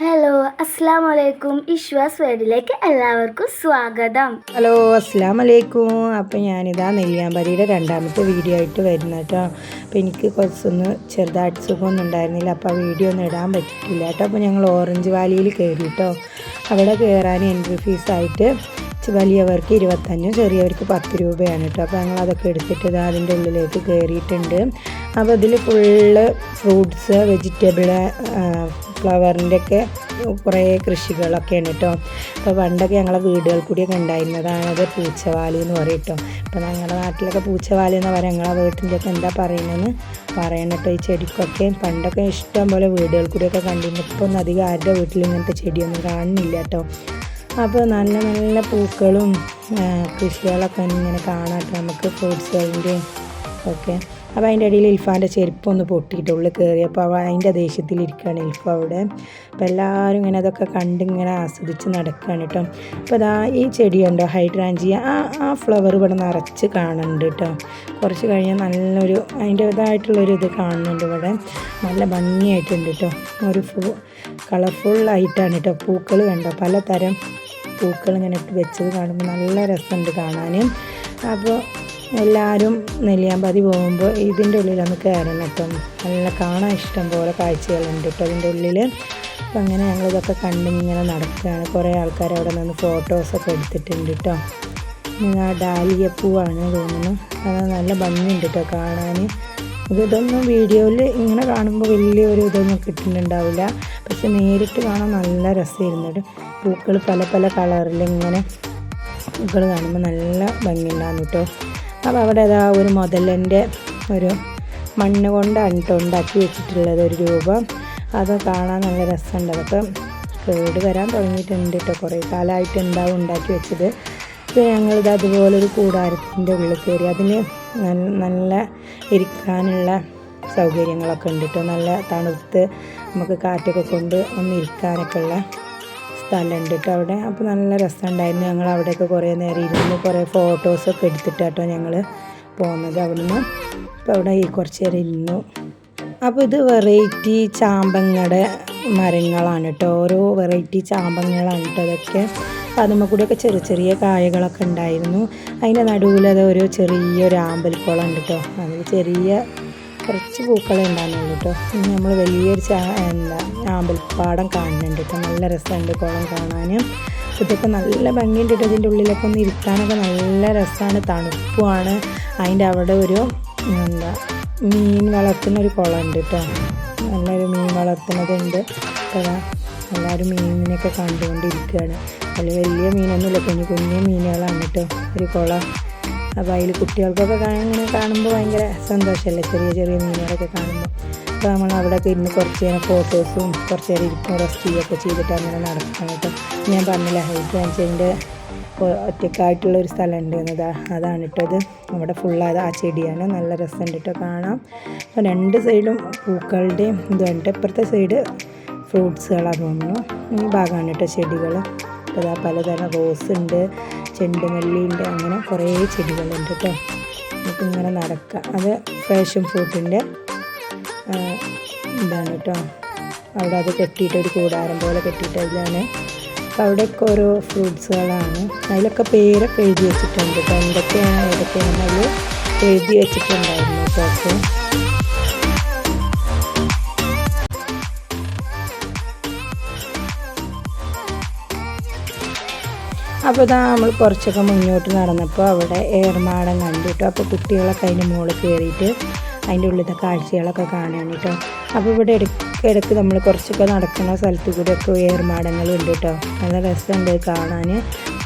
Hello അസ്സാം വലൈക്കും ഇഷ്വാസ് വേഡിലേക്ക് എല്ലാവർക്കും സ്വാഗതം. ഹലോ അസ്സാം വലൈക്കും അപ്പം ഞാനിതാ നെല്ലിയാമ്പരിയുടെ രണ്ടാമത്തെ വീഡിയോ ആയിട്ട് വരുന്ന കേട്ടോ അപ്പോൾ എനിക്ക് കുറച്ചൊന്ന് ചെറുതായിട്ട് സുഖമൊന്നും ഉണ്ടായിരുന്നില്ല. അപ്പോൾ ആ വീഡിയോ ഒന്നും ഇടാൻ പറ്റിയിട്ടില്ല കേട്ടോ അപ്പോൾ ഞങ്ങൾ ഓറഞ്ച് വാലിയിൽ കയറി കേട്ടോ അവിടെ കയറാൻ എൻട്രി ഫീസായിട്ട് വലിയവർക്ക് ഇരുപത്തഞ്ചും ചെറിയവർക്ക് പത്ത് രൂപയാണ് കേട്ടോ. അപ്പോൾ ഞങ്ങൾ അതൊക്കെ എടുത്തിട്ട് ഇത് അതിന്റെ ഉള്ളിലേക്ക് കയറിയിട്ടുണ്ട്. അപ്പോൾ ഇതിൽ ഫുള്ള് ഫ്രൂട്ട്സ് വെജിറ്റബിൾ ഫ്ലവറിന്റെ ഒക്കെ കുറേ കൃഷികളൊക്കെയാണ് കേട്ടോ. അപ്പോൾ പണ്ടൊക്കെ ഞങ്ങളെ വീടുകൾ കൂടിയൊക്കെ ഉണ്ടായിരുന്നതാണ് അത് പൂച്ചവാലി എന്ന് പറയും കേട്ടോ അപ്പോൾ ഞങ്ങളുടെ നാട്ടിലൊക്കെ പൂച്ചവാലി എന്ന് പറയാം. ഞങ്ങളെ വീട്ടിന്റെ ഒക്കെ എന്താ പറയുന്നതെന്ന് പറയണം കേട്ടോ ഈ ചെടിക്കൊക്കെ. പണ്ടൊക്കെ ഇഷ്ടം പോലെ വീടുകൾ കൂടിയൊക്കെ കണ്ടിരുന്നു. ഇപ്പോൾ ഒന്നും അധികം ആരുടെ വീട്ടിൽ ഇങ്ങനത്തെ ചെടിയൊന്നും കാണുന്നില്ല കേട്ടോ. അപ്പോൾ നല്ല നല്ല പൂക്കളും കൃഷികളൊക്കെ ഇങ്ങനെ കാണാം ട്ടോ നമുക്ക് ഫ്രൂട്ട്സുകളുടെയും ഒക്കെ. അപ്പോൾ അതിന്റെ ഇടയിൽ ഇൽഫാന്റെ ചെരുപ്പൊന്ന് പൊട്ടിയിട്ട് ഉള്ളിൽ കയറി അപ്പോൾ അവ അതിന്റെ ദേഷ്യത്തിലിരിക്കുകയാണ് ഇൽഫ അവിടെ. അപ്പോൾ എല്ലാവരും ഇങ്ങനെ അതൊക്കെ കണ്ട് ഇങ്ങനെ ആസ്വദിച്ച് നടക്കുകയാണ് കേട്ടോ. അപ്പോൾ അതാ ഈ ചെടിയുണ്ടോ ഹൈഡ്രാഞ്ചിയ. ആ ആ ഫ്ലവർ ഇവിടെ നിറച്ച് കാണുന്നുണ്ട് കേട്ടോ. കുറച്ച് കഴിഞ്ഞാൽ നല്ലൊരു അതിന്റെ ഇതായിട്ടുള്ളൊരു ഇത് കാണുന്നുണ്ട് ഇവിടെ. നല്ല ഭംഗിയായിട്ടുണ്ട് കേട്ടോ. ഒരു ഫു കളർഫുള്ളായിട്ടാണ് കേട്ടോ. പൂക്കൾ കണ്ടോ? പലതരം പൂക്കൾ ഇങ്ങനെ ഇട്ട് വെച്ചത് കാണുമ്പോൾ നല്ല രസമുണ്ട് കാണാൻ അപ്പോൾ എല്ലാവരും നെല്ലിയാമ്പതി പോകുമ്പോൾ ഇതിന്റെ ഉള്ളിലൊന്ന് കയറണം കേട്ടോ. നല്ല കാണാൻ ഇഷ്ടം പോലെ കാഴ്ചകളുണ്ട് കേട്ടോ അതിന്റെ ഉള്ളിൽ. അപ്പം അങ്ങനെ ഞങ്ങളിതൊക്കെ കണ്ടിങ്ങനെ നടക്കുകയാണ്. കുറേ ആൾക്കാർ അവിടെ നിന്ന് ഫോട്ടോസൊക്കെ എടുത്തിട്ടുണ്ട് കേട്ടോ. ഡാലിയ പൂവാണ് തോന്നുന്നു. അത് നല്ല ഭംഗിയുണ്ട് കേട്ടോ കാണാൻ. ഇത് ഇതൊന്നും വീഡിയോയിൽ ഇങ്ങനെ കാണുമ്പോൾ വലിയൊരു ഇതൊന്നും കിട്ടുന്നുണ്ടാവില്ല. പക്ഷെ നേരിട്ട് കാണാൻ നല്ല രസമായിരുന്നു. പൂക്കൾ പല പല കളറിൽ ഇങ്ങനെ പൂക്കൾ കാണുമ്പോൾ നല്ല ഭംഗിയുണ്ടാകുന്നു കേട്ടോ അപ്പോൾ അവിടെ അതാ ഒരു മുതലന്റെ ഒരു മണ്ണ് കൊണ്ടാണ് കേട്ടോ വെച്ചിട്ടുള്ളത് ഒരു രൂപം. അത് കാണാൻ നല്ല രസമുണ്ട്. അതൊക്കെ കേട് വരാൻ തുടങ്ങിയിട്ടുണ്ട് കേട്ടോ കുറേ കാലമായിട്ട് ഉണ്ടാവും ഉണ്ടാക്കി വെച്ചത്. ഇപ്പോൾ ഞങ്ങളിത് അതുപോലൊരു കൂടാരത്തിന്റെ ഉള്ളിൽ കയറി അതിന് നല്ല- ഇരിക്കാനുള്ള സൗകര്യങ്ങളൊക്കെ ഉണ്ട് കേട്ടോ നല്ല തണുത്ത് നമുക്ക് കാറ്റൊക്കെ കൊണ്ട് ഒന്ന് ഇരിക്കാനൊക്കെ ഉള്ള സ്ഥലമുണ്ട് കേട്ടോ അവിടെ. അപ്പോൾ നല്ല രസമുണ്ടായിരുന്നു. ഞങ്ങൾ അവിടെയൊക്കെ കുറേ നേരം ഇരുന്ന് കുറേ ഫോട്ടോസൊക്കെ എടുത്തിട്ട് കേട്ടോ ഞങ്ങൾ പോകുന്നത് അവിടുന്ന്. അപ്പോൾ അവിടെ ഈ കുറച്ച് നേരം ഇരുന്നു. അപ്പോൾ ഇത് വെറൈറ്റി ചാമ്പങ്ങയുടെ മരങ്ങളാണ് കേട്ടോ ഓരോ വെറൈറ്റി ചാമ്പങ്ങളാണ് കേട്ടോ അതൊക്കെ അപ്പോൾ അതുമ്മ ചെറിയ ചെറിയ കായകളൊക്കെ ഉണ്ടായിരുന്നു. അതിന്റെ നടുവിൽ അത് ഒരു ചെറിയൊരു ആമ്പൽക്കുളം ഉണ്ട് കേട്ടോ. അതിൽ ചെറിയ കുറച്ച് പൂക്കളെ ഉണ്ടാകുന്നുള്ളൂ കേട്ടോ. ഇനി നമ്മൾ വലിയൊരു ചാ എന്താ ആമ്പൽപ്പാടം കാണുന്നുണ്ട് കേട്ടോ. നല്ല രസമുണ്ട് കുളം കാണാനും ഇതൊക്കെ നല്ല ഭംഗിയുണ്ട് കേട്ടോ ഇതിന്റെ ഉള്ളിലൊക്കെ ഒന്ന് ഇരിക്കാനൊക്കെ നല്ല രസമാണ്. തണുപ്പുമാണ്. അതിന്റെ അവിടെ ഒരു എന്താ മീൻ വളർത്തുന്ന ഒരു കുളം ഉണ്ട് കേട്ടോ. നല്ലൊരു മീൻ വളർത്തുന്നതുണ്ട്. എല്ലാവരും മീനിനെയൊക്കെ കണ്ടുകൊണ്ടിരിക്കുകയാണ്. അതിൽ വലിയ മീനൊന്നുമില്ല. കുഞ്ഞു കുഞ്ഞു മീനുകളാണ് കേട്ടോ. ഒരു കുളം. അപ്പോൾ അതിൽ കുട്ടികൾക്കൊക്കെ ഇങ്ങനെ കാണുമ്പോൾ ഭയങ്കര സന്തോഷമല്ലേ ചെറിയ ചെറിയ മീനുകളൊക്കെ കാണുമ്പോൾ അപ്പോൾ നമ്മൾ അവിടെ ഇരുന്ന് കുറച്ച് നേരം ഫോട്ടോസും കുറച്ച് നേരം ഇരിക്കും റെസ്റ്റ് ചെയ്യുകയൊക്കെ ചെയ്തിട്ട് അങ്ങനെ നടക്കണം കേട്ടോ. ഞാൻ പറഞ്ഞില്ല ഹൈറ്റ് കാണിച്ചതിന്റെ ഒറ്റക്കായിട്ടുള്ള ഒരു സ്ഥലമുണ്ട് എന്നതാ. അതാണ് ഇട്ടത് അവിടെ ഫുൾ ആ ചെടിയാണ്. നല്ല രസമുണ്ട് കേട്ടോ കാണാം അപ്പോൾ രണ്ട് സൈഡും പൂക്കളുടെയും ഇതുണ്ട്. ഇപ്പുറത്തെ സൈഡ് ഫ്രൂട്ട്സുകളാണ് തോന്നുന്നു. ഈ ഭാഗമാണ് കേട്ടോ ചെടികൾ അപ്പോൾ പലതരം റോസ് ഉണ്ട് ചെണ്ടുമല്ലിയുണ്ട് അങ്ങനെ കുറേ ചെടികളുണ്ട് കേട്ടോ നമുക്ക് ഇങ്ങനെ നടക്കാം. അത് ഫാഷൻ ഫ്രൂട്ടിന്റെ ഇതാണ് കേട്ടോ അവിടെ അത് കെട്ടിയിട്ട് ഒരു കൂടാരം പോലെ കെട്ടിയിട്ട് അതിലാണ്. അപ്പോൾ അവിടെയൊക്കെ ഓരോ ഫ്രൂട്ട്സുകളാണ്. അതിലൊക്കെ പേരൊക്കെ എഴുതി വെച്ചിട്ടുണ്ട് കേട്ടോ എന്തൊക്കെയാണ് ഏതൊക്കെയാണ് അതിൽ എഴുതി വെച്ചിട്ടുണ്ടായിരുന്നു കേട്ടോ അപ്പോൾ ഇതാ നമ്മൾ കുറച്ചൊക്കെ മുന്നോട്ട് നടന്നപ്പോൾ അവിടെ ഏർമാടം കണ്ടു കേട്ടോ അപ്പോൾ കുട്ടികളൊക്കെ അതിന്റെ മുകളിൽ കയറിയിട്ട് അതിന്റെ ഉള്ളിലത്തെ കാഴ്ചകളൊക്കെ കാണാൻ കേട്ടോ അപ്പോൾ ഇവിടെ ഇടയ്ക്ക് ഇടയ്ക്ക് നമ്മൾ കുറച്ചൊക്കെ നടക്കുന്ന സ്ഥലത്ത് കൂടെ ഒക്കെ ഏർമാടങ്ങളുണ്ട് കേട്ടോ നല്ല രസമുണ്ട് കാണാൻ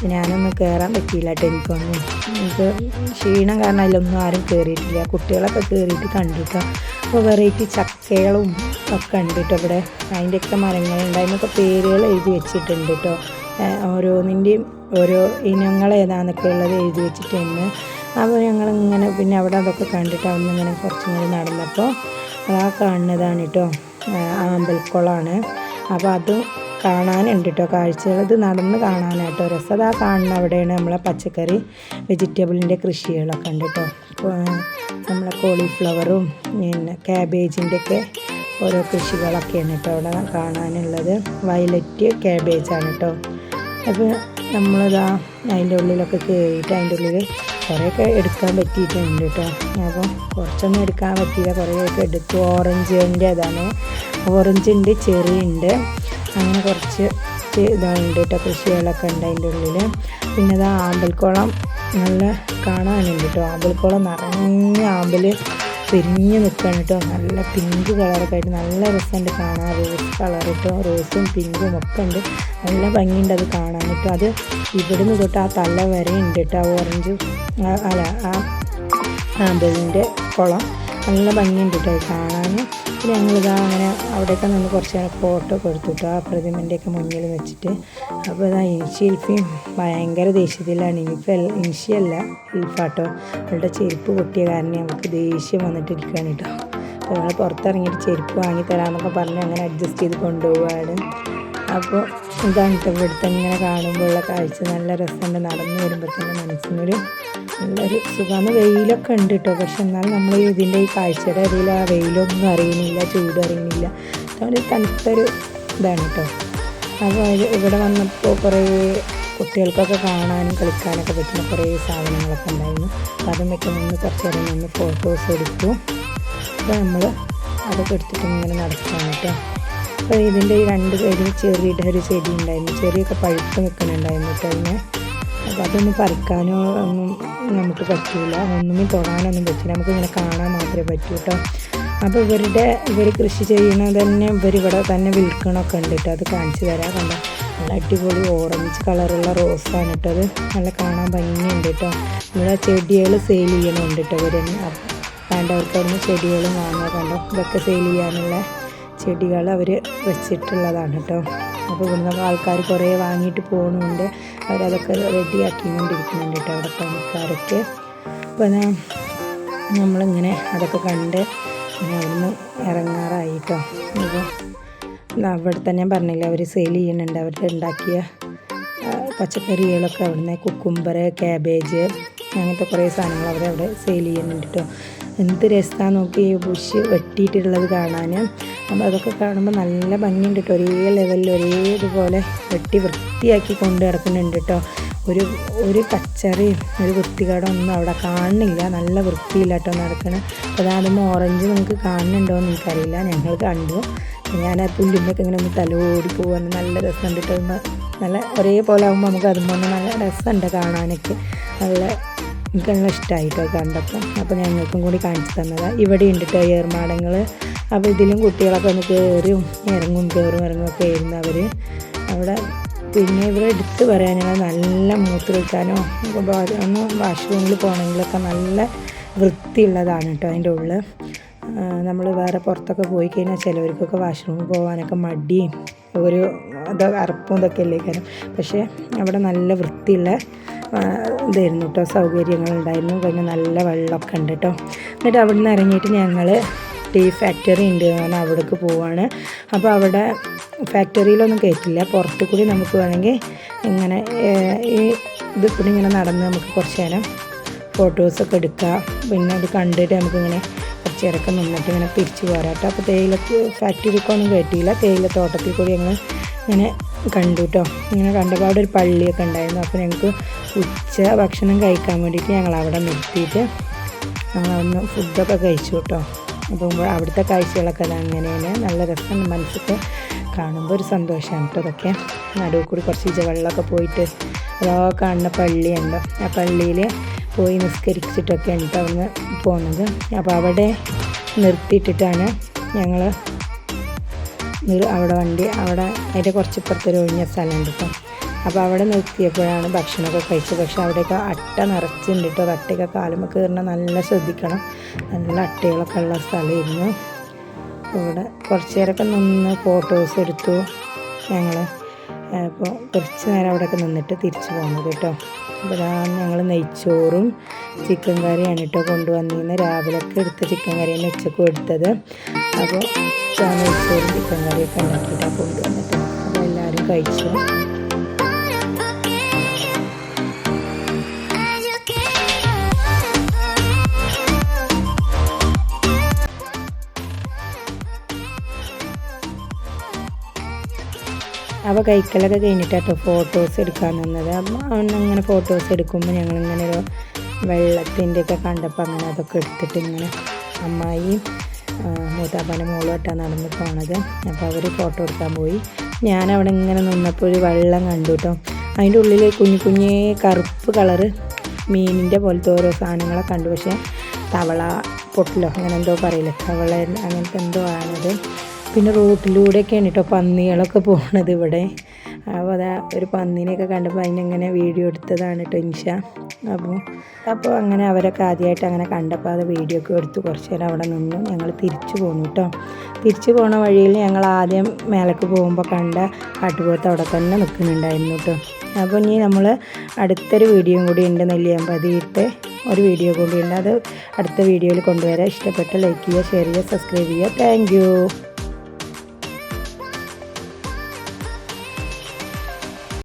ഞാനൊന്നും കയറാൻ പറ്റിയില്ല കേട്ടോ എനിക്കൊന്നും. എനിക്ക് ക്ഷീണം കാരണം അതിലൊന്നും ആരും കയറിയിട്ടില്ല കുട്ടികളൊക്കെ കയറിയിട്ട് കണ്ടിട്ടോ അപ്പോൾ വെറൈറ്റി ചക്കകളും ഒക്കെ ഉണ്ട് കേട്ടോ ഇവിടെ അതിന്റെയൊക്കെ മരങ്ങളുണ്ട് അതിനൊക്കെ പേരുകൾ എഴുതി വെച്ചിട്ടുണ്ട് കേട്ടോ ഓരോന്നിന്റെയും ഓരോ ഇനങ്ങൾ ഏതാണെന്നൊക്കെ ഉള്ളത് എഴുതി വെച്ചിട്ടുണ്ട്. അപ്പോൾ ഞങ്ങളിങ്ങനെ പിന്നെ അവിടെ അതൊക്കെ കണ്ടിട്ട് അവിടെ ഇങ്ങനെ കുറച്ചും കൂടി നടന്നപ്പോൾ ആ കാണുന്നതാണ് കേട്ടോ അമ്പൽക്കുളമാണ് അപ്പോൾ അത് കാണാനുണ്ട് കേട്ടോ കാഴ്ചകൾ ഇത് നടന്ന് കാണാനായിട്ടോ രസം അത് കാണുന്ന അവിടെയാണ് നമ്മളെ പച്ചക്കറി വെജിറ്റബിളിന്റെ കൃഷികളൊക്കെ ഉണ്ട് കേട്ടോ നമ്മളെ കോളിഫ്ലവറും പിന്നെ ക്യാബേജിന്റെ ഒക്കെ ഓരോ കൃഷികളൊക്കെയാണ് കേട്ടോ അവിടെ കാണാനുള്ളത്. വയലറ്റ് ക്യാബേജാണ് കേട്ടോ. അപ്പോൾ നമ്മളിതാ അതിന്റെ ഉള്ളിലൊക്കെ കയറിയിട്ട് അതിന്റെ ഉള്ളിൽ കുറേയൊക്കെ എടുക്കാൻ പറ്റിയിട്ടുണ്ട് കേട്ടോ. അപ്പം കുറച്ചൊന്നും എടുക്കാൻ പറ്റിയില്ല. കുറേയൊക്കെ എടുത്തു. ഓറഞ്ചിന്റെ അതാണ് ഓറഞ്ച് ഉണ്ട് ചെറി ഉണ്ട് അങ്ങനെ കുറച്ച് ഇതുണ്ട് കേട്ടോ. കൃഷികളൊക്കെ ഉണ്ട് അതിന്റെ ഉള്ളിൽ പിന്നെ ഇതാ ആമ്പൽക്കുളം. നല്ല കാണാനുണ്ട് കേട്ടോ. ആമ്പൽക്കുളം നിറഞ്ഞ ആമ്പൽ പിരിഞ്ഞ് നിൽക്കുകയാണ് കേട്ടോ. നല്ല പിങ്ക് കളറൊക്കെ ആയിട്ട് നല്ല രസമുണ്ട് കാണാൻ. റോസ് കളർ കേട്ടോ റോസും പിങ്കും ഒക്കെ ഉണ്ട്. നല്ല ഭംഗിയുണ്ട് അത് കാണാൻ കേട്ടോ. അത് ഇവിടുന്ന് തൊട്ട് ആ തല വരെ ഉണ്ട് കേട്ടോ. ആ ഓറഞ്ച് അല്ല ആ ആമ്പലിന്റെ കുളം. നല്ല ഭംഗിയുണ്ട് കേട്ടോ കാണാൻ. പിന്നെ ഞങ്ങളിതാ അങ്ങനെ അവിടെയൊക്കെ നിന്ന് കുറച്ച് ഫോട്ടോ ഒക്കെ എടുത്തു ആ പ്രതിമന്റെയൊക്കെ മുന്നിൽ വെച്ചിട്ട്. അപ്പോൾ ഇതാ ഇൻഷി ഇൽഫയും ഭയങ്കര ദേഷ്യത്തിലാണ്. ഇനിയിപ്പോൾ ഇൻഷിയല്ല ഇൽഫാട്ടോ അവളുടെ ചെരുപ്പ് പൊട്ടിയ കാരണം നമുക്ക് ദേഷ്യം വന്നിട്ടിരിക്കുകയാണ് കേട്ടോ. അപ്പോൾ ഞങ്ങൾ പുറത്തിറങ്ങിയിട്ട് ചെരുപ്പ് വാങ്ങി തരാമെന്നൊക്കെ പറഞ്ഞ് അങ്ങനെ അഡ്ജസ്റ്റ് ചെയ്ത് കൊണ്ടുപോവുകയാണ് അപ്പോൾ ഇതാണ് ഇവിടുത്തെ ഇങ്ങനെ കാണുമ്പോഴുള്ള കാഴ്ച. നല്ല രസമുണ്ട്. നടന്നു വരുമ്പോൾ തന്നെ മനസ്സിനൊരു നല്ലൊരു സുഖമാണ്. വെയിലൊക്കെ ഉണ്ട് കേട്ടോ. പക്ഷെ എന്നാൽ നമ്മൾ ഇതിന്റെ ഈ കാഴ്ചയുടെ ഇടയിൽ ആ വെയിലൊന്നും അറിയുന്നില്ല ചൂട് അറിയുന്നില്ല. അതുകൊണ്ട് തണുത്തൊരു ഇതാണ് കേട്ടോ. അപ്പോൾ ഇവിടെ വന്നപ്പോൾ കുറേ കുട്ടികൾക്കൊക്കെ കാണാനും കളിക്കാനൊക്കെ പറ്റുന്ന കുറേ സാധനങ്ങളൊക്കെ ഉണ്ടായിരുന്നു. അപ്പോൾ അതുമൊക്കെ നിന്ന് കുറച്ച് നേരം നിന്ന് ഫോട്ടോസ് എടുത്തു. അപ്പോൾ നമ്മൾ അതൊക്കെ എടുത്തിട്ട് ഇങ്ങനെ നടക്കുകയാണ് കേട്ടോ. അപ്പോൾ ഇതിന്റെ ഈ രണ്ട് പേരും ചെറിയുടെ ഒരു ചെടി ഉണ്ടായിരുന്നു. ചെറിയൊക്കെ പഴുത്ത് നിൽക്കുന്നുണ്ടായിരുന്നു കഴിഞ്ഞ അപ്പം അതൊന്നും പറിക്കാനോ ഒന്നും നമുക്ക് പറ്റില്ല ഒന്നും തൊടാനൊന്നും പറ്റില്ല നമുക്ക് ഇങ്ങനെ കാണാൻ മാത്രമേ പറ്റൂ കേട്ടോ. അപ്പോൾ ഇവരുടെ ഇവർ കൃഷി ചെയ്യുന്നത് തന്നെ ഇവരിവിടെ തന്നെ വിൽക്കണമൊക്കെ ഉണ്ട് കേട്ടോ. അത് കാണിച്ചു തരാം. കണ്ടോ നല്ല അടിപൊളി ഓറഞ്ച് കളറുള്ള റോസാണ് കേട്ടോ അത്. നല്ല കാണാൻ ഭംഗിയുണ്ട് കേട്ടോ. ഇവിടെ ചെടികൾ സെയിൽ ചെയ്യണമുണ്ട് കേട്ടോ ഇവർ വേണ്ടവർക്ക് അവിടുന്ന് ചെടികളും വാങ്ങാൻ കണ്ടോ? ഇതൊക്കെ സെയിൽ ചെയ്യാനുള്ള ചെടികൾ അവർ വെച്ചിട്ടുള്ളതാണ് കേട്ടോ. അപ്പോൾ ഇവിടുന്ന് ആൾക്കാർ കുറേ വാങ്ങിയിട്ട് പോകുന്നുണ്ട് അവരതൊക്കെ റെഡിയാക്കിക്കൊണ്ടിരിക്കുന്നുണ്ട് കേട്ടോ അവിടെ പണിക്കാരൊക്കെ അപ്പോൾ ഞാൻ നമ്മളിങ്ങനെ അതൊക്കെ കണ്ട് അവിടുന്ന് ഇറങ്ങാറായി കേട്ടോ. അവിടെ തന്നെ ഞാൻ പറഞ്ഞില്ല അവർ സെയിൽ ചെയ്യുന്നുണ്ട്. അവരുടെ ഉണ്ടാക്കിയ പച്ചക്കറികളൊക്കെ അവിടുന്ന് കുക്കുംബർ ക്യാബേജ് അങ്ങനത്തെ കുറേ സാധനങ്ങൾ അവരവിടെ സെയിൽ ചെയ്യുന്നുണ്ട് കേട്ടോ. എന്ത് രസമാണ് നോക്കി ഈ ബുഷ് വെട്ടിയിട്ടുള്ളത് കാണാൻ. അപ്പോൾ അതൊക്കെ കാണുമ്പോൾ നല്ല ഭംഗിയുണ്ട് കേട്ടോ ഒരേ ലെവലിൽ ഒരേതുപോലെ വെട്ടി വൃത്തിയാക്കി കൊണ്ട് കിടക്കുന്നുണ്ട് കേട്ടോ ഒരു ഒരു കച്ചറിയും ഒരു വൃത്തികേടൊന്നും അവിടെ കാണുന്നില്ല. നല്ല വൃത്തിയില്ല കേട്ടോ നടക്കണം. അപ്പോൾ അതും ഓറഞ്ച് നമുക്ക് കാണുന്നുണ്ടോ എന്ന് എനിക്കറിയില്ല. ഞങ്ങൾ കണ്ടു. ഞാൻ ആ പുല്ലിന്റെയൊക്കെ ഇങ്ങനെ ഒന്ന് തലോടി പോകുന്നു നല്ല രസമുണ്ട് കേട്ടോ ഒന്ന് നല്ല ഒരേപോലെ ആകുമ്പോൾ നമുക്ക് അതുമ്പോൾ നല്ല രസമുണ്ട് കാണാനൊക്കെ. നല്ല എനിക്ക് നല്ല ഇഷ്ടമായിട്ടോ കണ്ടപ്പോൾ അപ്പോൾ ഞങ്ങൾക്കും കൂടി കാണിച്ചു തന്നതാണ് ഇവിടെ ഉണ്ട് കേട്ടോ ഏർമാടങ്ങൾ അപ്പോൾ ഇതിലും കുട്ടികളൊക്കെ ഒന്ന് കയറും ഇറങ്ങും കയറും ഇറങ്ങും ഒക്കെ ആയിരുന്നു അവർ അവിടെ പിന്നെ ഇവിടെ എടുത്ത് പറയാനുള്ള നല്ല മൂത്രമൊഴിക്കാനോ ഒന്ന് വാഷ്റൂമിൽ പോകണമെങ്കിലൊക്കെ നല്ല വൃത്തിയുള്ളതാണ് കേട്ടോ അതിന്റെ ഉള്ളിൽ നമ്മൾ വേറെ പുറത്തൊക്കെ പോയി കഴിഞ്ഞാൽ ചിലവർക്കൊക്കെ വാഷ്റൂമിൽ പോകാനൊക്കെ മടിയും ഒരു ഇത് അറപ്പും ഇതൊക്കെ അല്ലേ കാരണം പക്ഷേ അവിടെ നല്ല വൃത്തിയുള്ള ഇതായിരുന്നു കേട്ടോ സൗകര്യങ്ങളുണ്ടായിരുന്നു. പിന്നെ നല്ല വെള്ളമൊക്കെ ഉണ്ട് കേട്ടോ എന്നിട്ട് അവിടെ നിന്ന് ഇറങ്ങിയിട്ട് ഞങ്ങൾ ടീ ഫാക്ടറി ഉണ്ട് എന്ന് കാരണം അവിടേക്ക് പോവാണ്. അപ്പോൾ അവിടെ ഫാക്ടറിയിലൊന്നും കയറ്റില്ല പുറത്ത് കൂടി നമുക്ക് വേണമെങ്കിൽ ഇങ്ങനെ ഈ ഇത് കൂടി ഇങ്ങനെ നടന്ന് നമുക്ക് കുറച്ച് നേരം ഫോട്ടോസൊക്കെ എടുക്കാം. പിന്നെ അത് കണ്ടിട്ട് നമുക്കിങ്ങനെ കുറച്ച് നേരമൊക്കെ നിന്നിട്ട് ഇങ്ങനെ തിരിച്ച് പോരാട്ടോ അപ്പോൾ തേയിലക്ക് ഫാക്ടറിക്കൊന്നും കയറ്റിയില്ല തേയില തോട്ടത്തിൽ കൂടി ഞങ്ങൾ ഇങ്ങനെ കണ്ടു കേട്ടോ ഇങ്ങനെ കണ്ടപ്പോൾ അവിടെ ഒരു പള്ളിയൊക്കെ ഉണ്ടായിരുന്നു. അപ്പോൾ ഞങ്ങൾക്ക് ഉച്ച ഭക്ഷണം കഴിക്കാൻ വേണ്ടിയിട്ട് ഞങ്ങൾ അവിടെ നിർത്തിയിട്ട് ഞങ്ങൾ അവിടുന്ന് ഫുഡൊക്കെ കഴിച്ചു കേട്ടോ അപ്പോൾ അവിടുത്തെ കാഴ്ചകളൊക്കെ അങ്ങനെയാണ് നല്ല രസം. മനസ്സൊക്കെ കാണുമ്പോൾ ഒരു സന്തോഷമാണ് കേട്ടോ അതൊക്കെ. നടുവിൽ കൂടി കുറച്ച് വെള്ളമൊക്കെ പോയിട്ട് അതോ കാണുന്ന പള്ളിയുണ്ട് ആ പള്ളിയിൽ പോയി നിസ്കരിച്ചിട്ടൊക്കെ ഉണ്ട് അവിടുന്ന് പോകുന്നത് അപ്പോൾ അവിടെ നിർത്തിയിട്ടിട്ടാണ് ഞങ്ങൾ നിർ- അവിടെ വണ്ടി അവിടെ അതിന്റെ കുറച്ച് ഇപ്പുറത്തൊരു ഒഴിഞ്ഞ സ്ഥലമുണ്ട് കേട്ടോ അപ്പോൾ അവിടെ നിർത്തിയപ്പോഴാണ് ഭക്ഷണമൊക്കെ കഴിച്ചത്. പക്ഷെ അവിടെയൊക്കെ അട്ട നിറച്ചുണ്ട് കേട്ടോ അട്ടയൊക്കെ കാലുമ്പോൾ കയറണം നല്ല ശ്രദ്ധിക്കണം. നല്ല അട്ടകളൊക്കെ ഉള്ള സ്ഥലമായിരുന്നു. ഇവിടെ കുറച്ച് നേരമൊക്കെ നിന്ന് ഫോട്ടോസ് എടുത്തു ഞങ്ങൾ അപ്പോൾ കുറച്ച് നേരം അവിടെയൊക്കെ നിന്നിട്ട് തിരിച്ചു പോകുന്നത് കേട്ടോ. അപ്പോൾ ഞങ്ങൾ നെയ്ച്ചോറും ചിക്കൻ കറിയാണ് കേട്ടോ കൊണ്ടുവന്നിരുന്നത്. രാവിലെയൊക്കെ എടുത്ത ചിക്കൻ കറിയാണ് ഉച്ചക്കും എടുത്തത്. അപ്പോൾ നെയ്ച്ചോറും ചിക്കൻ കറിയൊക്കെ ഉണ്ടാക്കിയിട്ടാണ് കൊണ്ടുവന്നിട്ട് അപ്പോൾ എല്ലാവരും കഴിച്ചു. അപ്പോൾ കഴിക്കലൊക്കെ കഴിഞ്ഞിട്ടാട്ടോ ഫോട്ടോസ് എടുക്കാൻ നിന്നത്. അപ്പോൾ അങ്ങനെ ഫോട്ടോസ് എടുക്കുമ്പോൾ ഞങ്ങളിങ്ങനെ ഒരു വെള്ളത്തിന്റെ ഒക്കെ കണ്ടപ്പോൾ അങ്ങനെ അതൊക്കെ എടുത്തിട്ട് ഇങ്ങനെ അമ്മായി മൂത്താപ്പാന്റെ മോളുമായിട്ടാണ് നടന്ന് പോണത്. അപ്പോൾ അവർ ഫോട്ടോ എടുക്കാൻ പോയി. ഞാൻ അവിടെ ഇങ്ങനെ നിന്നപ്പോൾ ഒരു വെള്ളം കണ്ടു കേട്ടോ അതിന്റെ ഉള്ളിൽ കുഞ്ഞു കുഞ്ഞേ കറുപ്പ് കളറ് മീനിന്റെ പോലത്തെ ഓരോ സാധനങ്ങളൊക്കെ കണ്ടു. പക്ഷേ തവള പൊട്ടിലോ അങ്ങനെ എന്തോ പറയില്ല? തവള അങ്ങനത്തെ എന്തോ ആണത്. പിന്നെ റോട്ടിലൂടെയൊക്കെയാണ് കേട്ടോ പന്നികളൊക്കെ പോണത് ഇവിടെ. അപ്പോൾ അതാ ഒരു പന്നീനെയൊക്കെ കണ്ടപ്പോൾ അതിനെങ്ങനെ വീഡിയോ എടുത്തതാണ് കേട്ടോ ഇൻഷ. അപ്പോൾ അപ്പോൾ അങ്ങനെ അവരൊക്കെ ആദ്യമായിട്ട് അങ്ങനെ കണ്ടപ്പോൾ അത് വീഡിയോ ഒക്കെ എടുത്ത്. കുറച്ച് നേരം അവിടെ നിന്നു. ഞങ്ങൾ തിരിച്ചു പോന്നു കേട്ടോ തിരിച്ചു പോണ വഴിയിൽ ഞങ്ങൾ ആദ്യം മേലേക്ക് പോകുമ്പോൾ കണ്ട കാട്ടുപോത്ത് അവിടെ തന്നെ നിൽക്കുന്നുണ്ടായിരുന്നു കേട്ടോ അപ്പോൾ ഇനി നമ്മൾ അടുത്തൊരു വീഡിയോ കൂടി ഉണ്ട് നെല്ലിയാമ്പതിയിട്ട് ഒരു വീഡിയോ കൂടി ഉണ്ട്. അത് അടുത്ത വീഡിയോയിൽ കൊണ്ടുവരാം. ഇഷ്ടപ്പെട്ട ലൈക്ക് ചെയ്യുക ഷെയർ ചെയ്യുക സബ്സ്ക്രൈബ് ചെയ്യുക. താങ്ക്